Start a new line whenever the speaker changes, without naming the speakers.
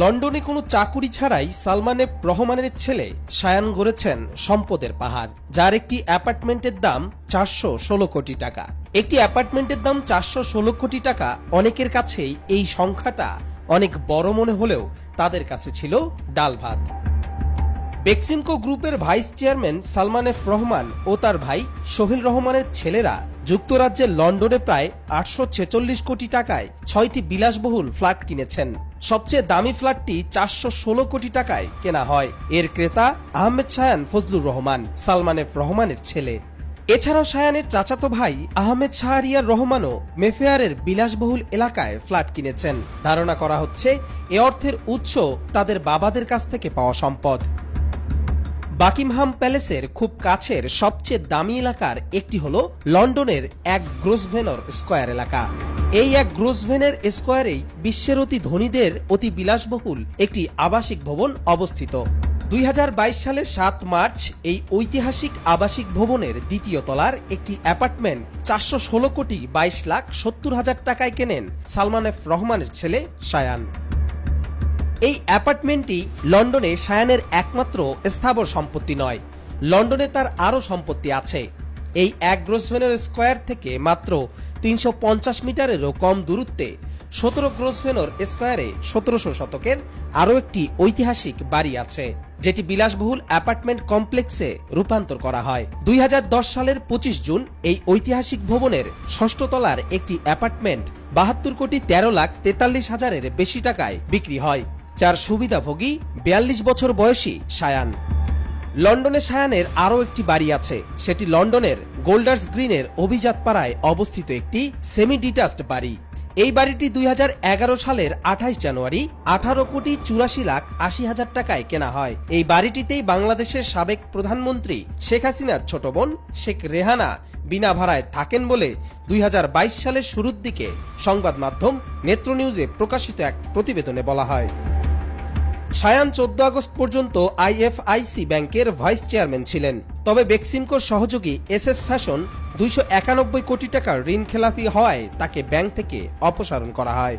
লন্ডনে কোনো চাকুরি ছাড়াই সালমানে রহমানের ছেলে সায়ান গড়েছেন সম্পদের পাহাড়, যার একটি অ্যাপার্টমেন্টের দাম চারশো ষোলো কোটি টাকা। একটি অ্যাপার্টমেন্টের দাম চারশো ষোলো কোটি টাকা অনেকের কাছেই এই সংখ্যাটা অনেক বড় মনে হলেও তাদের কাছে ছিল ডাল ভাত। বেক্সিমকো গ্রুপের vice chairman Salman F Rahman ও তার ভাই সোহেল রহমানের ছেলেরা যুক্তরাজ্যের লন্ডনে প্রায় আটশো ছেচল্লিশ কোটি টাকায় ছয়টি বিলাসবহুল ফ্ল্যাট কিনেছেন। সবচেয়ে দামি ফ্ল্যাটটি চারশো ষোলো কোটি টাকায় কেনা হয়। এর ক্রেতা আহমেদ শায়ান ফজলুর রহমান, সালমান এফ রহমানের ছেলে। এছাড়াও শায়ানের চাচাতো ভাই আহমেদ শাহরিয়ার রহমানও মেফেয়ারের বিলাসবহুল এলাকায় ফ্ল্যাট কিনেছেন। ধারণা করা হচ্ছে, এ অর্থের উৎস তাদের বাবাদের কাছ থেকে পাওয়া সম্পদ। বাকিমহাম প্যালেসের খুব কাছের সবচেয়ে দামি এলাকার একটি হল লন্ডনের এক গ্রোসভেনর স্কয়ার এলাকা। এই এক গ্রোসভেনের স্কয়ারেই বিশ্বের অতি ধনীদের অতি বিলাসবহুল একটি আবাসিক ভবন অবস্থিত। দুই সালের সাত মার্চ এই ঐতিহাসিক আবাসিক ভবনের দ্বিতীয় তলার একটি অ্যাপার্টমেন্ট চারশো ষোলো কোটি বাইশ লাখ সত্তর হাজার টাকায় কেনেন সালমান এফ রহমানের ছেলে সায়ান। এই অ্যাপার্টমেন্টটি লন্ডনে সায়ানের একমাত্র স্থাবর সম্পত্তি নয়, লন্ডনে তার আরও সম্পত্তি আছে। এই এক গ্রোসভেনের স্কোয়ার থেকে মাত্র তিনশো পঞ্চাশ মিটারেরও কম দূরত্বে সতেরো গ্রোসভেনর স্কোয়ারে সতেরোশো শতকের আরও একটি ঐতিহাসিক বাড়ি আছে, যেটি বিলাসবহুল অ্যাপার্টমেন্ট কমপ্লেক্সে রূপান্তর করা হয়। দুই হাজার দশ সালের পঁচিশ জুন এই ঐতিহাসিক ভবনের ষষ্ঠ তলার একটি অ্যাপার্টমেন্ট বাহাত্তর কোটি তেরো লাখ তেতাল্লিশ হাজারের বেশি টাকায় বিক্রি হয়। যার সুবিধাভোগী, বিয়াল্লিশ বছর বয়সী সায়ান। লন্ডনে সায়ানের আরও একটি বাড়ি আছে। সেটি লন্ডনের গোল্ডার্স গ্রিনের অভিজাত পাড়ায় অবস্থিত একটি সেমি ডিটাচড বাড়ি। এই বাড়িটি দুই হাজার এগারো সালের আঠাশ জানুয়ারি আঠারো কোটি চুরাশি লাখ আশি হাজার টাকায় কেনা হয়। এই বাড়িটিতেই বাংলাদেশের সাবেক প্রধানমন্ত্রী শেখ হাসিনার ছোট বোন শেখ রেহানা বিনা ভাড়ায় থাকেন বলে দুই হাজার বাইশ সালের শুরুর দিকে সংবাদ মাধ্যম নেত্র নিউজে প্রকাশিত এক প্রতিবেদনে বলা হয়। সায়ান চোদ্দ আগস্ট পর্যন্ত আইএফআইসি ব্যাংকের ভাইস চেয়ারম্যান ছিলেন। তবে বেক্সিমকোর সহযোগী এস এস ফ্যাশন দুইশো একানব্বই কোটি টাকার ঋণ খেলাপি হওয়ায় তাকে ব্যাংক থেকে অপসারণ করা হয়।